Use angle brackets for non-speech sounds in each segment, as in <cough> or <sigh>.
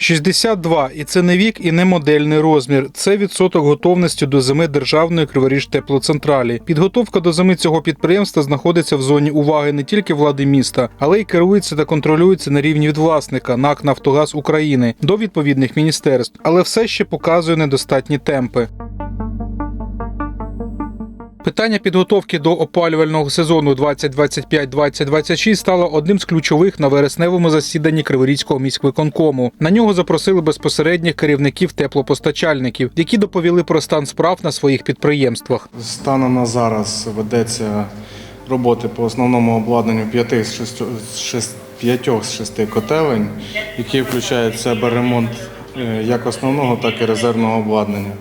62. І це не вік і не модельний розмір. Це відсоток готовності до зими державної Криворіж теплоцентралі. Підготовка до зими цього підприємства знаходиться в зоні уваги не тільки влади міста, але й керується та контролюється на рівні від власника НАК Нафтогаз України до відповідних міністерств, але все ще показує недостатні темпи. Питання підготовки до опалювального сезону 2025-2026 стало одним з ключових на вересневому засіданні Криворізького міськвиконкому. На нього запросили безпосередніх керівників теплопостачальників, які доповіли про стан справ на своїх підприємствах. Станом на зараз ведеться роботи по основному обладнанню п'яти з п'ятьох з шести котелень, які включають в себе ремонт е, як основного, так і резервного обладнання.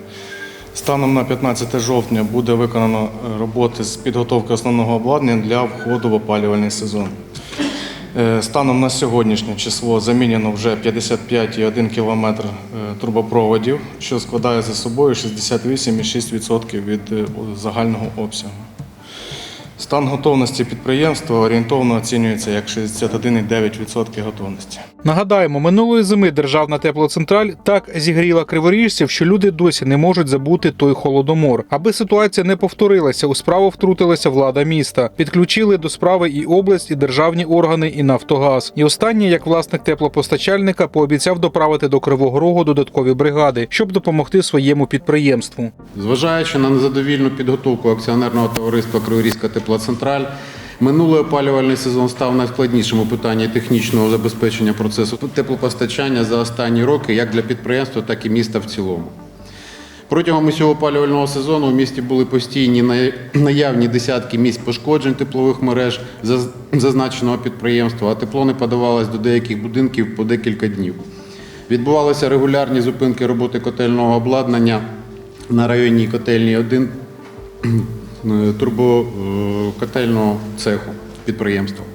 Станом на 15 жовтня буде виконано е, роботи з підготовки основного обладнання для входу в опалювальний сезон. Е, Станом на сьогоднішнє число замінено вже 55,1 кілометр е, трубопроводів, що складає за собою 68,6% від загального обсягу. Стан готовності підприємства орієнтовно оцінюється як 61,9% готовності. Нагадаємо, минулої зими державна теплоцентраль так зігріла криворіжців, що люди досі не можуть забути той холодомор. Аби ситуація не повторилася, у справу втрутилася влада міста. Підключили до справи і область, і державні органи, і Нафтогаз. І останній, як власник теплопостачальника, пообіцяв доправити до Кривого Рогу додаткові бригади, щоб допомогти своєму підприємству. Зважаючи на незадовільну підготовку акціонерного товариства Криворізька теплоцентраль, минулий опалювальний сезон став найскладнішим у питанні технічного забезпечення процесу теплопостачання за останні роки як для підприємства, так і міста в цілому. Протягом усього опалювального сезону у місті були постійні наявні десятки місць пошкоджень теплових мереж зазначеного підприємства, а тепло не подавалось до деяких будинків по декілька днів. Відбувалися регулярні зупинки роботи котельного обладнання на районній котельні 1 турбокотельного цеху підприємства.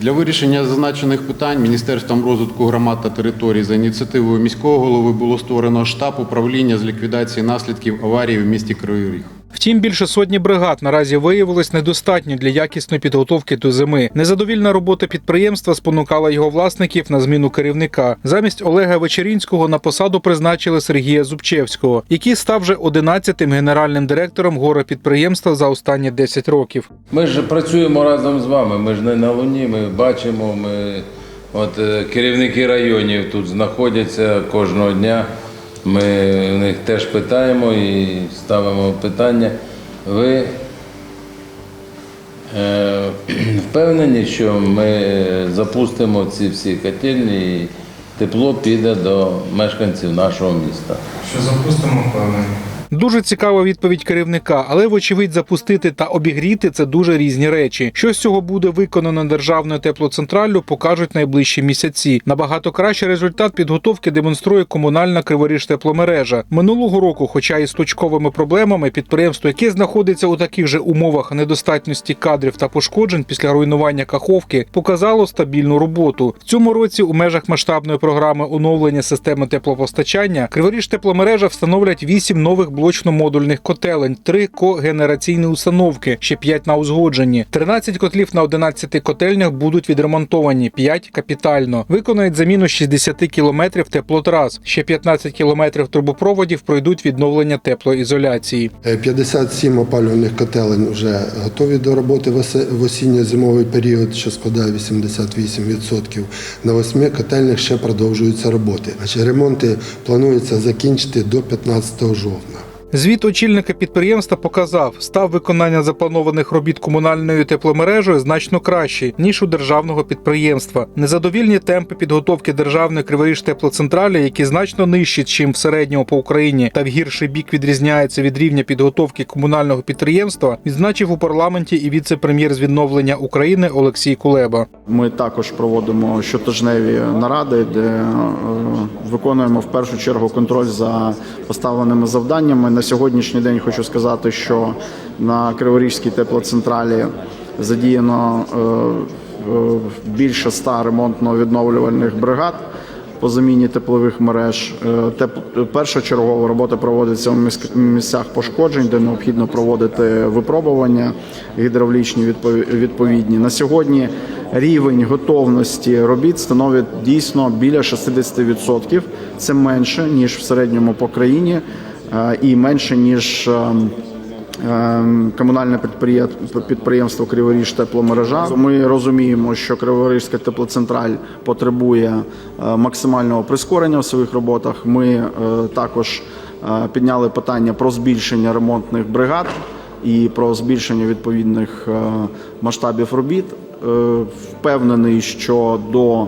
Для вирішення зазначених питань Міністерством розвитку громад та територій за ініціативою міського голови було створено штаб управління з ліквідації наслідків аварії в місті Кривий Ріг. Втім, більше сотні бригад наразі виявилось недостатньо для якісної підготовки до зими. Незадовільна робота підприємства спонукала його власників на зміну керівника. Замість Олега Вечерінського на посаду призначили Сергія Зубчевського, який став вже 11-тим генеральним директором горе підприємства за останні 10 років. Ми ж працюємо разом з вами. Ми ж не на луні. Ми бачимо. Ми от е, керівники районів тут знаходяться кожного дня. Ми в них теж питаємо і ставимо питання. Ви е, <clears throat> впевнені, що ми запустимо ці всі котельні і тепло піде до мешканців нашого міста. Що запустимо впевнені. Дуже цікава відповідь керівника, але вочевидь запустити та обігріти це дуже різні речі. Що з цього буде виконано державною теплоцентраллю, покажуть найближчі місяці. Набагато кращий результат підготовки демонструє комунальна Криворіж тепломережа. Минулого року, хоча і з точковими проблемами, підприємство, яке знаходиться у таких же умовах недостатності кадрів та пошкоджень після руйнування каховки, показало стабільну роботу. В цьому році у межах масштабної програми оновлення системи теплопостачання Криворіж тепломережа встановлять 8 нових блочно-модульних котелень, 3 когенераційні установки, ще 5 на узгодженні. 13 котлів на 11 котельнях будуть відремонтовані, 5 капітально. Виконають заміну 60 кілометрів теплотрас. Ще 15 кілометрів трубопроводів пройдуть відновлення теплоізоляції. Е, 57 опалювальних котелень вже готові до роботи в осінньо-зимовий період, що складає 88%. На восьми котельнях ще продовжуються роботи. Ремонти планується закінчити до 15 жовтня. Звіт очільника підприємства показав, став виконання запланованих робіт комунальною тепломережею значно кращий, ніж у державного підприємства. Незадовільні темпи підготовки державної Криворіж теплоцентралі, які значно нижчі, чим в середньому по Україні, та в гірший бік відрізняються від рівня підготовки комунального підприємства, відзначив у парламенті і віце-прем'єр з відновлення України Олексій Кулеба. Ми також проводимо щотижневі наради, де е, виконуємо в першу чергу контроль за поставленими завданнями. На сьогоднішній день хочу сказати, що на Криворізькій теплоцентралі задіяно е, е, більше ста ремонтно-відновлювальних бригад. по заміні теплових мереж. Е, Першочергова робота проводиться міс- місцях пошкоджень, де необхідно проводити випробування гідравлічні відпов- відповідні. На сьогодні рівень готовності робіт становить дійсно біля 60%. Це менше ніж в середньому по країні і менше ніж. ем, Ем, комунальне підприємство Криворіж тепломережа. Ми розуміємо, що Криворізька теплоцентраль потребує е, максимального прискорення в своїх роботах. Ми е, також е, підняли питання про збільшення ремонтних бригад і про збільшення відповідних е, масштабів робіт. Е, Впевнений, що до е,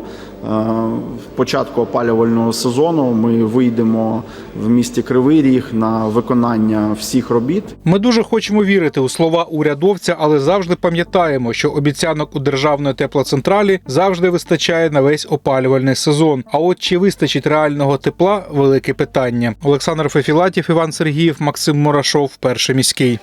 початку опалювального сезону ми вийдемо в місті Кривий Ріг на виконання всіх робіт. Ми дуже хочемо вірити у слова урядовця, але завжди пам'ятаємо, що обіцянок у державної теплоцентралі завжди вистачає на весь опалювальний сезон. А от чи вистачить реального тепла велике питання. Олександр Фефілатів, Іван Сергіїв, Максим Мурашов, перший міський.